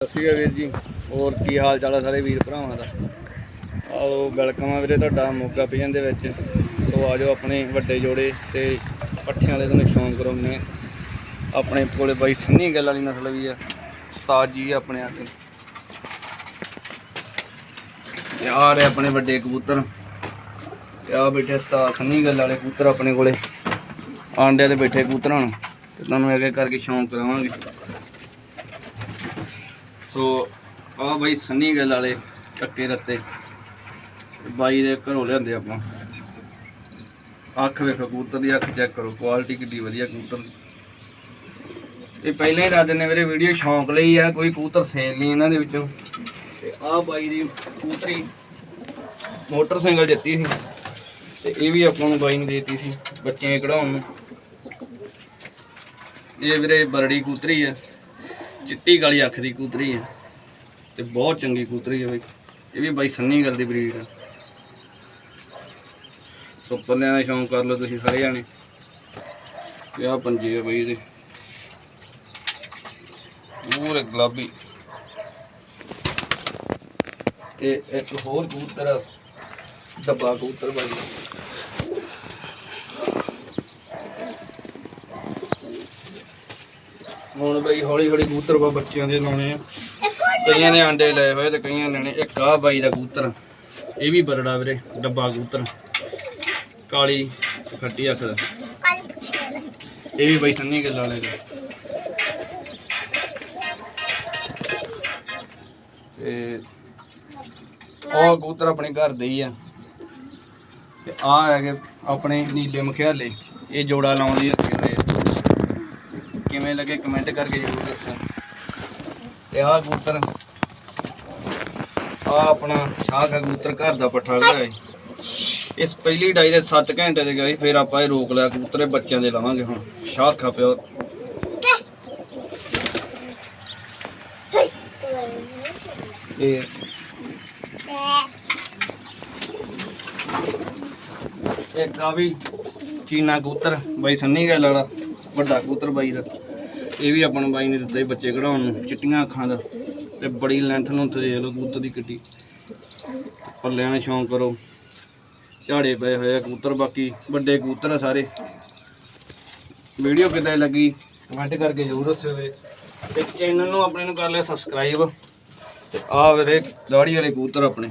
ਸਤਿ ਸ਼੍ਰੀ ਅਕਾਲ ਵੀਰ ਜੀ। ਹੋਰ ਕੀ ਹਾਲ ਚਾਲ ਆ ਸਾਰੇ ਵੀਰ ਭਰਾਵਾਂ ਦਾ? ਆਓ ਵੈਲਕਮ ਆ ਵੀਰੇ ਤੁਹਾਡਾ ਮੋਗਾ ਪਿਜਨ ਦੇ ਵਿੱਚ। ਸੋ ਆਜੋ ਆਪਣੇ ਵੱਡੇ ਜੋੜੇ ਤੇ ਪੱਠਿਆਂ ਵਾਲੇ ਤੁਹਾਨੂੰ ਸ਼ੌਂਕ ਕਰਾਉਂਦੇ ਆਪਣੇ ਕੋਲੇ ਬਾਈ ਸੰਨੀ ਗੱਲ ਵਾਲੀ ਨਸਲ ਵੀ ਆ। ਉਸਤਾਦ ਜੀ ਆਪਣੇ ਆ ਕੇ ਆ ਰਹੇ ਆਪਣੇ ਵੱਡੇ ਕਬੂਤਰ। ਤੇ ਆ ਬੈਠੇ ਉਸਤਾਦ ਸੰਨੀ ਗੱਲ ਵਾਲੇ ਕਬੂਤਰ ਆਪਣੇ ਕੋਲੇ। ਆਂਡਿਆਂ ਦੇ ਬੈਠੇ ਕਬੂਤਰਾਂ ਨੂੰ। ਤੇ ਤੁਹਾਨੂੰ ਅੱਗੇ ਕਰਕੇ ਸ਼ੌਂਕ ਕਰਾਵਾਂਗੇ। ਸੋ ਆ ਬਾਈ ਸੰਨੀ ਗੱਲ ਵਾਲੇ ਟੱਕੇ ਰੱਤੇ ਬਾਈ ਦੇ ਘਰੋਂ ਲਿਆਂਦੇ ਆਪਾਂ। ਅੱਖ ਵੇਖੋ, ਕਬੂਤਰ ਦੀ ਅੱਖ ਚੈੱਕ ਕਰੋ ਕੁਆਲਿਟੀ ਕਿੱਡੀ ਵਧੀਆ ਕਬੂਤਰ। ਇਹ ਪਹਿਲਾਂ ਹੀ ਦੱਸ ਨੇ ਮੇਰੇ ਵੀਡੀਓ ਸ਼ੌਂਕ ਲਈ ਆ, ਕੋਈ ਕਬੂਤਰ ਸੇਲ ਨਹੀਂ ਇਹਨਾਂ ਦੇ ਵਿੱਚੋਂ। ਤੇ ਆ ਬਾਈ ਦੀ ਕਬੂਤਰੀ ਮੋਟਰਸਾਈਕਲ ਦਿੱਤੀ ਸੀ। ਤੇ ਇਹ ਵੀ ਆਪਾਂ ਨੂੰ ਬਾਈ ਨੇ ਦਿੱਤੀ ਸੀ ਬੱਚੇ ਕਢਾਉਣ ਨੂੰ। ਇਹ ਵੀਰੇ ਬਰੜੀ ਕਬੂਤਰੀ ਆ। ਚਿੱਟੀ ਕਾਲੀ ਅੱਖ ਦੀ ਕਬੂਤਰੀ ਹੈ ਤੇ ਬਹੁਤ ਚੰਗੀ ਕਬੂਤਰੀ ਹੈ ਬਈ। ਇਹ ਵੀ ਬਾਈ ਸੰਨੀ ਗੱਲ ਦੀ ਬਰੀਡ ਆ। ਸੋ ਪੱਲਿਆਂ ਦਾ ਸ਼ੌਂਕ ਕਰ ਲਓ ਤੁਸੀਂ ਸਾਰੇ ਜਾਣੇ। ਤੇ ਆਹ ਪੰਜੇ ਆ ਬਈ ਇਹਦੇ। ਪੂਰੇ ਗੁਲਾਬੀ। ਤੇ ਇੱਕ ਹੋਰ ਕਬੂਤਰ ਆ, ਡੱਬਾ ਕਬੂਤਰ ਬਾਈ। ਹੁਣ ਬਈ ਹੌਲੀ ਹੌਲੀ ਕਬੂਤਰ ਬਾ ਬੱਚਿਆਂ ਦੇ ਲਾਉਣੇ ਆ। ਕਈਆਂ ਨੇ ਆਂਡੇ ਲਏ ਹੋਏ ਤੇ ਕਈਆਂ ਨੇ ਇੱਕ ਆ ਬਾਈ ਦਾ ਕਬੂਤਰ। ਇਹ ਵੀ ਬਰੜਾ ਵੀਰੇ ਡੱਬਾ ਕਬੂਤਰ। ਕਾਲੀ ਖੱਟੀ ਅੱਖ ਦਾ। ਇਹ ਵੀ ਬਾਈ ਸੰਨੀ ਗੱਲ ਵਾਲੇ ਦਾ। ਤੇ ਉਹ ਕਬੂਤਰ ਆਪਣੇ ਘਰ ਦੇ ਹੀ ਆ। ਤੇ ਆ ਹੈਗੇ ਆਪਣੇ ਨੀਲੇ ਮਖਿਆਲੇ। ਇਹ ਜੋੜਾ ਲਾਉਣ ਲਈ ਰੱਖੇ ਹੋਏ ਕਿਵੇਂ ਲੱਗੇ? ਕਮੈਂਟ ਕਰਕੇ ਜ਼ਰੂਰ ਦੱਸੋ। ਤੇ ਆਹ ਕਬੂਤਰ। ਆ ਆਪਣਾ ਸ਼ਾਹ ਕਬੂਤਰ ਘਰ ਦਾ ਪੱਠਾ ਹੈ। ਇਸ ਪਹਿਲੀ ਡਾਈ ਦੇ 7 ਘੰਟੇ ਦੇ ਗਏ, ਫਿਰ ਆਪਾਂ ਇਹ ਰੋਕ ਲਿਆ ਕਬੂਤਰੇ ਬੱਚਿਆਂ ਦੇ ਲਾਵਾਂਗੇ ਹੁਣ। ਸ਼ਾਹ ਪਿਓ। ਇਹ ਇੱਕ ਆ ਵੀ ਚੀਨਾ ਕਬੂਤਰ, ਬਾਈ ਸੰਨੀ ਗੱਲ ਵਾਲਾ, ਵੱਡਾ ਕਬੂਤਰ ਬਾਈ ਦਾ। ਇਹ ਵੀ ਆਪਾਂ ਨੂੰ ਬਾਈ ਨੇ ਦਿੱਤਾ ਹੀ ਬੱਚੇ ਕਢਾਉਣ ਨੂੰ, ਚਿੱਟੀਆਂ ਅੱਖਾਂ ਦਾ। ਤੇ ਬੜੀ ਲੈਂਥ ਨੂੰ ਤੇ ਦੇਖ ਲਓ, ਕਬੂਤਰ ਦੀ ਕਿੱਡੀ। ਪੱਲਿਆਂ ਦਾ ਸ਼ੌਂਕ ਕਰੋ। ਝਾੜੇ ਪਏ ਹੋਏ ਆ ਕਬੂਤਰ, ਬਾਕੀ ਵੱਡੇ ਕਬੂਤਰ ਆ ਸਾਰੇ। ਵੀਡੀਓ ਕਿਦਾਂ ਲੱਗੀ? ਕਮੈਂਟ ਕਰਕੇ ਜ਼ਰੂਰ ਦੱਸਿਓ ਵੇ ਤੇ ਚੈਨਲ ਨੂੰ ਆਪਣੇ ਨੂੰ ਕਰ ਲਿਆ ਸਬਸਕ੍ਰਾਈਬ ਤੇ ਆ ਵੀਰੇ, ਦਾੜੀ ਵਾਲੇ ਕਬੂਤਰ ਆਪਣੇ।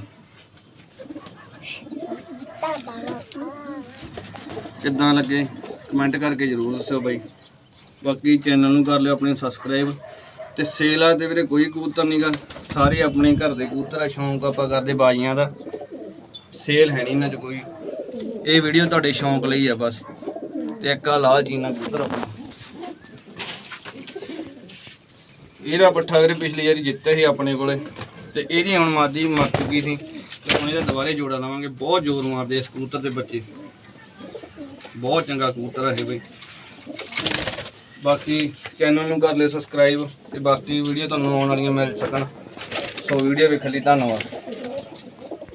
ਕਿੱਦਾਂ ਲੱਗੇ? ਕਮੈਂਟ ਕਰਕੇ ਜ਼ਰੂਰ ਦੱਸਿਓ ਬਾਈ। ਬਾਕੀ ਚੈਨਲ ਨੂੰ ਕਰ ਲਿਓ ਆਪਣੇ ਸਬਸਕ੍ਰਾਈਬ ਤੇ ਸੇਲ ਆ ਤੇ ਵੀਰੇ ਕੋਈ ਕਬੂਤਰ ਨਹੀਂਗਾ ਸਾਰੇ ਆਪਣੇ ਘਰ ਦੇ ਕਬੂਤਰ ਆ, ਸ਼ੌਂਕ ਆਪਾਂ ਕਰਦੇ ਬਾਜੀਆਂ ਦਾ। ਸੇਲ ਹੈ ਨਹੀਂ ਇਹਨਾਂ 'ਚ ਕੋਈ। ਇਹ ਵੀਡੀਓ ਤੁਹਾਡੇ ਸ਼ੌਂਕ ਲਈ ਆ ਬਸ। ਤੇ ਇੱਕ ਆ ਲਾਲ ਜੀਨਾ ਕਬੂਤਰ ਆਪਣਾ ਇਹਦਾ ਪੱਠਾ ਵੀਰੇ ਪਿਛਲੀ ਵਾਰੀ ਜਿੱਤੇ ਸੀ ਆਪਣੇ ਕੋਲੇ। ਤੇ ਇਹਦੀ ਹੁਣ ਮਾਦੀ ਮਰ ਚੁੱਕੀ ਸੀ। ਤੇ ਹੁਣ ਇਹਦਾ ਦੁਬਾਰੇ ਜੋੜਾ ਲਾਵਾਂਗੇ। ਬਹੁਤ ਜ਼ੋਰ ਮਾਰਦੇ ਇਸ ਕਬੂਤਰ ਦੇ ਬੱਚੇ। ਬਹੁਤ ਚੰਗਾ ਕਬੂਤਰ ਹੈ ਇਹ ਬਈ। ਬਾਕੀ ਚੈਨਲ ਨੂੰ ਕਰ ਲਿਓ ਸਬਸਕ੍ਰਾਈਬ ਤੇ ਬਾਕੀ ਵੀਡੀਓ ਤੁਹਾਨੂੰ ਆਉਣ ਵਾਲੀਆਂ ਮਿਲ ਸਕਣ। ਸੋ ਵੀਡੀਓ ਵੇਖਣ ਲਈ ਧੰਨਵਾਦ।